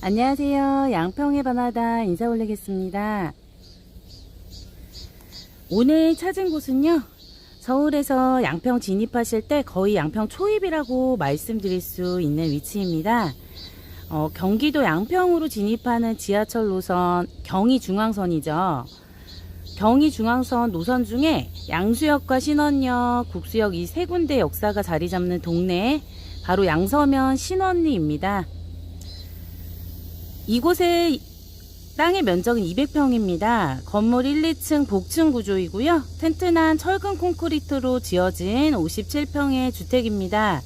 안녕하세요. 양평의 바나다 인사 올리겠습니다. 오늘 찾은 곳은요. 서울에서 양평 진입하실 때 거의 양평 초입이라고 말씀드릴 수 있는 위치입니다. 어, 경기도 양평으로 진입하는 지하철 노선 경의중앙선이죠. 경의중앙선 노선 중에 양수역과 신원역, 국수역 이 세 군데 역사가 자리 잡는 동네 바로 양서면 신원리입니다. 이곳의 땅의 면적은 200평입니다. 건물 1, 2층 복층 구조이고요. 튼튼한 철근 콘크리트로 지어진 57평의 주택입니다.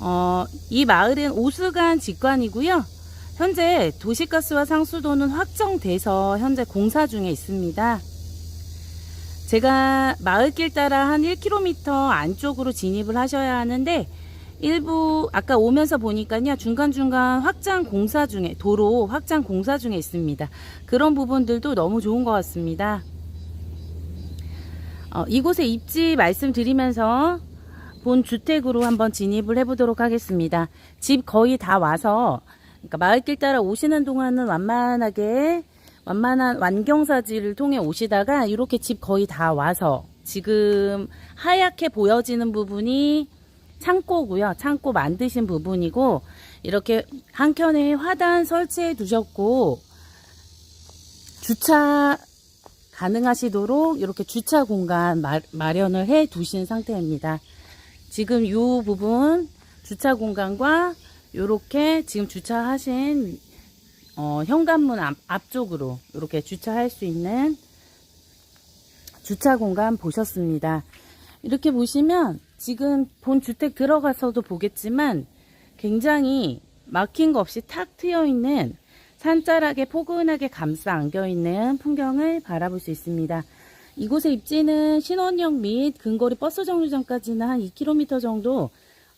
어, 이 마을은 오수간 직관이고요. 현재 도시가스와 상수도는 확정돼서 현재 공사 중에 있습니다. 제가 마을길 따라 한 1km 안쪽으로 진입을 하셔야 하는데 일부 아까 오면서 보니까요 중간중간 확장 공사 중에 도로 확장 공사 중에 있습니다. 그런 부분들도 너무 좋은 것 같습니다. 어, 이곳에 입지 말씀드리면서 본 주택으로 한번 진입을 해보도록 하겠습니다. 집 거의 다 와서 그러니까 마을길 따라 오시는 동안은 완만하게 완만한 완경사지를 통해 오시다가 이렇게 집 거의 다 와서 지금 하얗게 보여지는 부분이 창고고요. 창고 만드신 부분이고 이렇게 한켠에 화단 설치해 두셨고 주차 가능하시도록 이렇게 주차 공간 마, 마련을 해 두신 상태입니다. 지금 이 부분 주차 공간과 이렇게 지금 주차하신 어, 현관문 앞, 앞쪽으로 이렇게 주차할 수 있는 주차 공간 보셨습니다. 이렇게 보시면 지금 본 주택 들어가서도 보겠지만 굉장히 막힌 거 없이 탁 트여 있는 산자락에 포근하게 감싸 안겨 있는 풍경을 바라볼 수 있습니다. 이곳의 입지는 신원역 및 근거리 버스 정류장까지는 한 2km 정도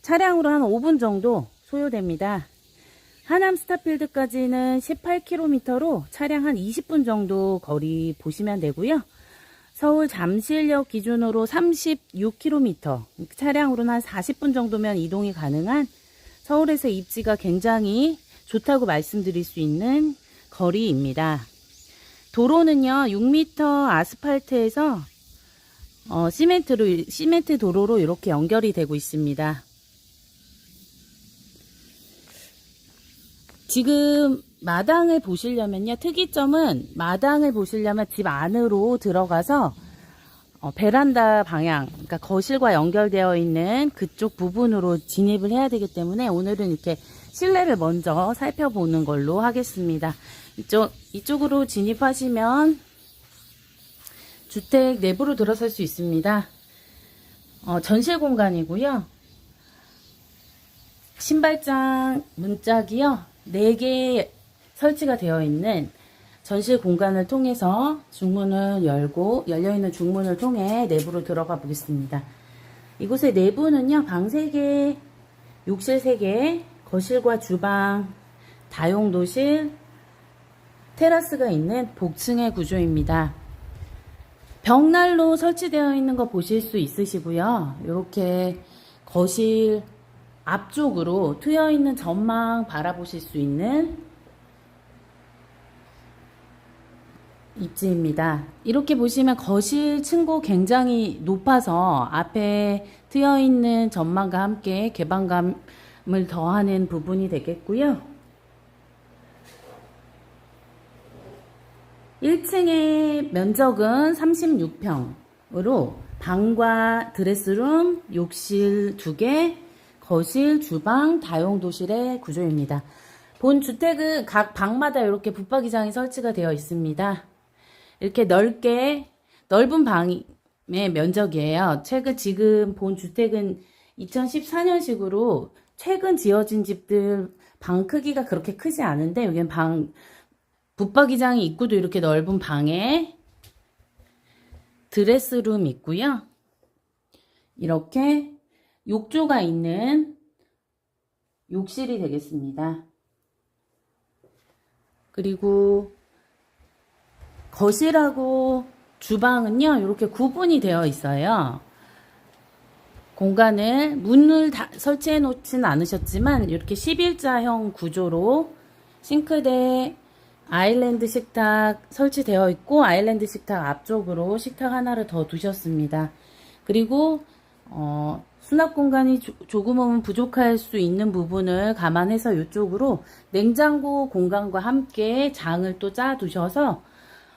차량으로 한 5분 정도 소요됩니다. 하남 스타필드까지는 18km로 차량 한 20분 정도 거리 보시면 되고요. 서울 잠실역 기준으로 36km, 차량으로는 한 40분 정도면 이동이 가능한 서울에서 입지가 굉장히 좋다고 말씀드릴 수 있는 거리입니다. 도로는요, 6m 아스팔트에서 어, 시멘트로, 시멘트 도로로 이렇게 연결이 되고 있습니다. 지금 마당을 보시려면요. 특이점은 마당을 보시려면 집 안으로 들어가서 어, 베란다 방향, 그러니까 거실과 연결되어 있는 그쪽 부분으로 진입을 해야 되기 때문에 오늘은 이렇게 실내를 먼저 살펴보는 걸로 하겠습니다. 이쪽, 이쪽으로 진입하시면 주택 내부로 들어설 수 있습니다. 어, 전실 공간이고요. 신발장 문짝이요. 4개 설치가 되어 있는 전실 공간을 통해서 중문을 열고 열려있는 중문을 통해 내부로 들어가 보겠습니다. 이곳의 내부는요. 방 3개, 욕실 3개, 거실과 주방, 다용도실, 테라스가 있는 복층의 구조입니다. 벽난로 설치되어 있는 거 보실 수 있으시고요. 이렇게 거실 앞쪽으로 트여 있는 전망 바라보실 수 있는 입지입니다. 이렇게 보시면 거실 층고 굉장히 높아서 앞에 트여 있는 전망과 함께 개방감을 더하는 부분이 되겠고요. 1층의 면적은 36평으로 방과 드레스룸, 욕실 2개, 거실, 주방, 다용도실의 구조입니다. 본 주택은 각 방마다 이렇게 붙박이장이 설치가 되어 있습니다. 이렇게 넓게 넓은 방의 면적이에요. 최근 지금 본 주택은 2014년식으로 최근 지어진 집들 방 크기가 그렇게 크지 않은데 여기는 방 붙박이장이 입구도 이렇게 넓은 방에 드레스룸 있고요. 이렇게 욕조가 있는 욕실이 되겠습니다. 그리고 거실하고 주방은요, 이렇게 구분이 되어 있어요. 공간을 문을 다 설치해 놓지는 않으셨지만 이렇게 11자형 구조로 싱크대 아일랜드 식탁 설치되어 있고 아일랜드 식탁 앞쪽으로 식탁 하나를 더 두셨습니다. 그리고 어, 수납 공간이 조, 조금은 부족할 수 있는 부분을 감안해서 이쪽으로 냉장고 공간과 함께 장을 또 짜 두셔서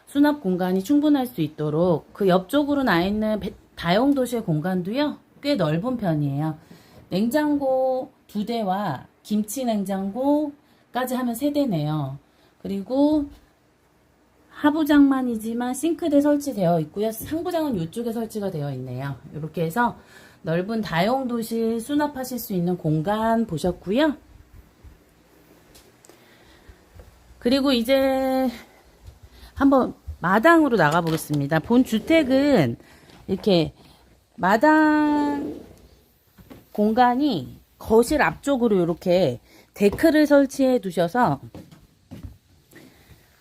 수납 공간이 충분할 수 있도록 그 옆쪽으로 나 있는 배- 다용도실 공간도요 꽤 넓은 편이에요. 냉장고 두 대와 김치 냉장고까지 하면 세 대네요. 그리고 하부장만이지만 싱크대 설치되어 있고요. 상부장은 이쪽에 설치가 되어 있네요. 이렇게 해서 넓은 다용도실 수납하실 수 있는 공간 보셨고요. 그리고 이제 한번 마당으로 나가 보겠습니다. 본 주택은 이렇게 마당 공간이 거실 앞쪽으로 이렇게 데크를 설치해 두셔서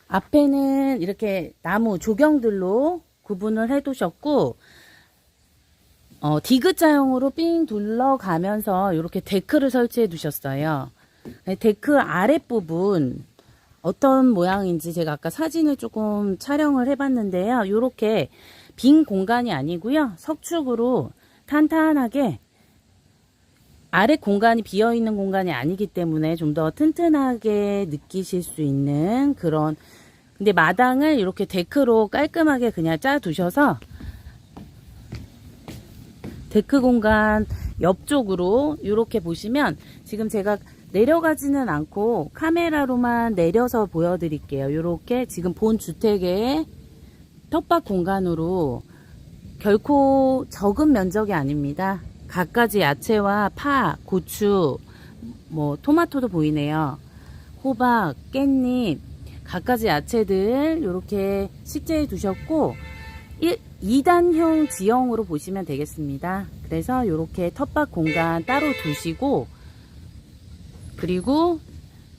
앞에는 이렇게 나무 조경들로 구분을 해 두셨고 어, 디귿자형으로 삥 둘러가면서 이렇게 데크를 설치해 두셨어요. 네, 데크 아랫부분 어떤 모양인지 제가 아까 사진을 조금 촬영을 해봤는데요. 이렇게 빈 공간이 아니고요. 석축으로 탄탄하게 아래 공간이 비어 있는 공간이 아니기 때문에 좀 더 튼튼하게 느끼실 수 있는 그런 근데 마당을 이렇게 데크로 깔끔하게 그냥 짜 두셔서 데크 공간 옆쪽으로 이렇게 보시면 지금 제가 내려가지는 않고 카메라로만 내려서 보여드릴게요. 이렇게 지금 본 주택의 텃밭 공간으로 결코 적은 면적이 아닙니다. 갖가지 야채와 파, 고추, 뭐 토마토도 보이네요. 호박, 깻잎, 갖가지 야채들 이렇게 식재해 두셨고 1, 2단형 지형으로 보시면 되겠습니다. 그래서 이렇게 텃밭 공간 따로 두시고 그리고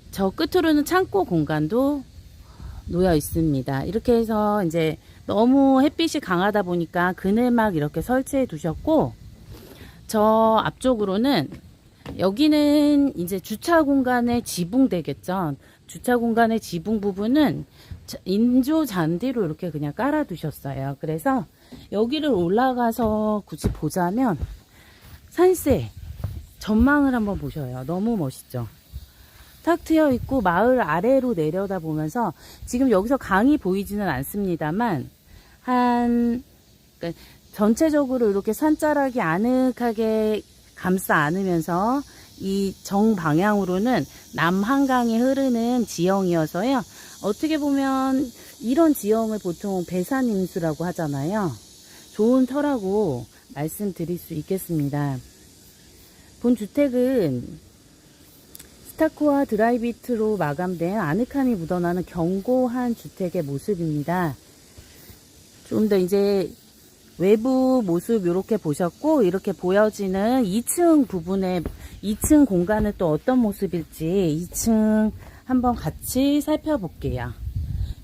저 끝으로는 창고 공간도 놓여 있습니다. 이렇게 해서 이제 너무 햇빛이 강하다 보니까 그늘막 이렇게 설치해 두셨고 저 앞쪽으로는 여기는 이제 주차 공간의 지붕 되겠죠. 주차 공간의 지붕 부분은 자- 인조 잔디로 이렇게 그냥 깔아 두셨어요. 그래서 여기를 올라가서 굳이 보자면 산세 전망을 한번 보셔요. 너무 멋있죠. 탁 트여 있고 마을 아래로 내려다 보면서 지금 여기서 강이 보이지는 않습니다만 한 그러니까 전체적으로 이렇게 산자락이 아늑하게 감싸 안으면서 이 정방향으로는 남한강이 흐르는 지형이어서요. 어떻게 보면 이런 지형을 보통 배산임수라고 하잖아요. 좋은 터라고 말씀드릴 수 있겠습니다. 본 주택은 스타코와 드라이비트로 마감된 아늑함이 묻어나는 견고한 주택의 모습입니다. 좀 더 이제 외부 모습 이렇게 보셨고 이렇게 보여지는 2층 부분에 2층 공간은 또 어떤 모습일지 2층 한번 같이 살펴볼게요.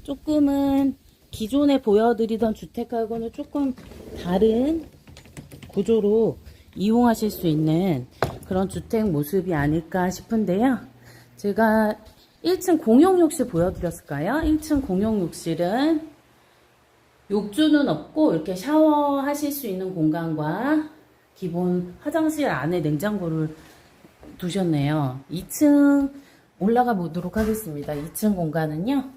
조금은 기존에 보여드리던 주택하고는 조금 다른 구조로 이용하실 수 있는 그런 주택 모습이 아닐까 싶은데요. 제가 1층 공용 욕실 보여드렸을까요? 1층 공용 욕실은 욕조는 없고 이렇게 샤워하실 수 있는 공간과 기본 화장실 안에 냉장고를 두셨네요. 2층 올라가 보도록 하겠습니다. 2층 공간은요.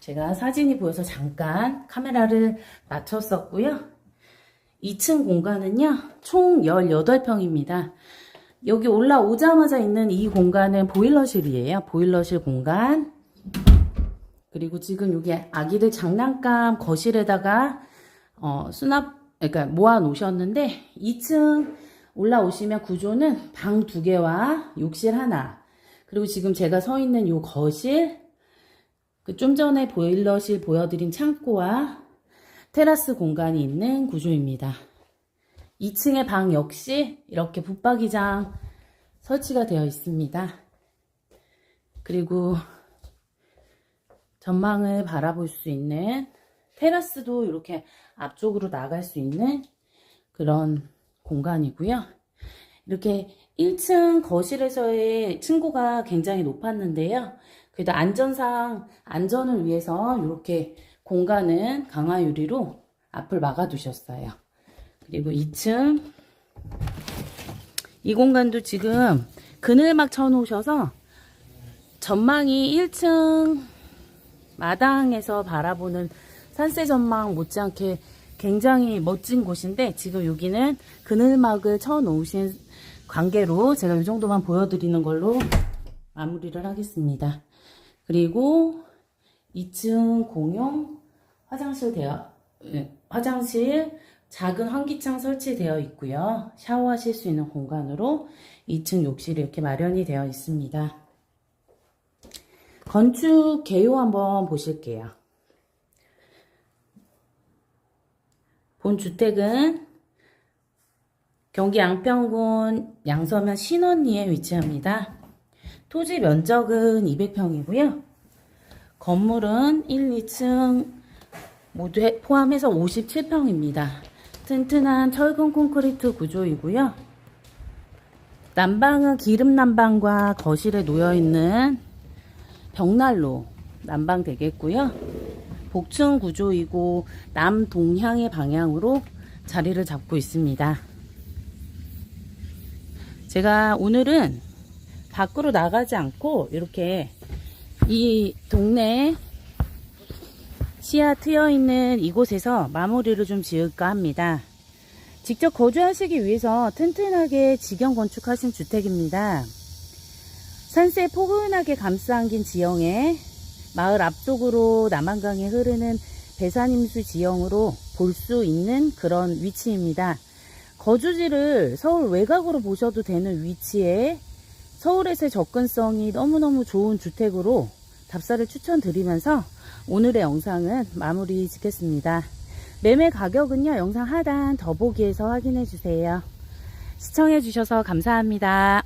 제가 사진이 보여서 잠깐 카메라를 낮췄었고요. 2층 공간은요, 총 18평입니다. 여기 올라오자마자 있는 이 공간은 보일러실이에요. 보일러실 공간. 그리고 지금 여기 아기들 장난감 거실에다가, 어, 수납, 그러니까 모아 놓으셨는데, 2층 올라오시면 구조는 방 두 개와 욕실 하나. 그리고 지금 제가 서 있는 요 거실, 그 좀 전에 보일러실 보여드린 창고와 테라스 공간이 있는 구조입니다. 2층의 방 역시 이렇게 붙박이장 설치가 되어 있습니다. 그리고 전망을 바라볼 수 있는 테라스도 이렇게 앞쪽으로 나갈 수 있는 그런 공간이고요. 이렇게 1층 거실에서의 층고가 굉장히 높았는데요. 그래도 안전상, 안전을 위해서 이렇게 공간은 강화 유리로 앞을 막아 두셨어요. 그리고 2층. 이 공간도 지금 그늘막 쳐 놓으셔서 전망이 1층 마당에서 바라보는 산세 전망 못지않게 굉장히 멋진 곳인데 지금 여기는 그늘막을 쳐놓으신 관계로 제가 이 정도만 보여드리는 걸로 마무리를 하겠습니다. 그리고 2층 공용 화장실 되어 예, 화장실 작은 환기창 설치되어 있고요. 샤워하실 수 있는 공간으로 2층 욕실이 이렇게 마련이 되어 있습니다. 건축 개요 한번 보실게요. 본 주택은 경기 양평군 양서면 신원리에 위치합니다. 토지 면적은 200평이고요. 건물은 1, 2층 모두 해- 포함해서 57평입니다. 튼튼한 철근 콘크리트 구조이고요. 난방은 기름 난방과 거실에 놓여 있는 벽난로 난방 되겠고요. 복층 구조이고 남동향의 방향으로 자리를 잡고 있습니다. 제가 오늘은 밖으로 나가지 않고 이렇게 이 동네 시야 트여 있는 이곳에서 마무리를 좀 지을까 합니다. 직접 거주하시기 위해서 튼튼하게 직영 건축하신 주택입니다. 산세 포근하게 감싸안긴 지형에 마을 앞쪽으로 남한강이 흐르는 배산임수 지형으로 볼 수 있는 그런 위치입니다. 거주지를 서울 외곽으로 보셔도 되는 위치에 서울에서의 접근성이 너무너무 좋은 주택으로 답사를 추천드리면서 오늘의 영상은 마무리 짓겠습니다. 매매 가격은요, 영상 하단 더보기에서 확인해 주세요. 시청해 주셔서 감사합니다.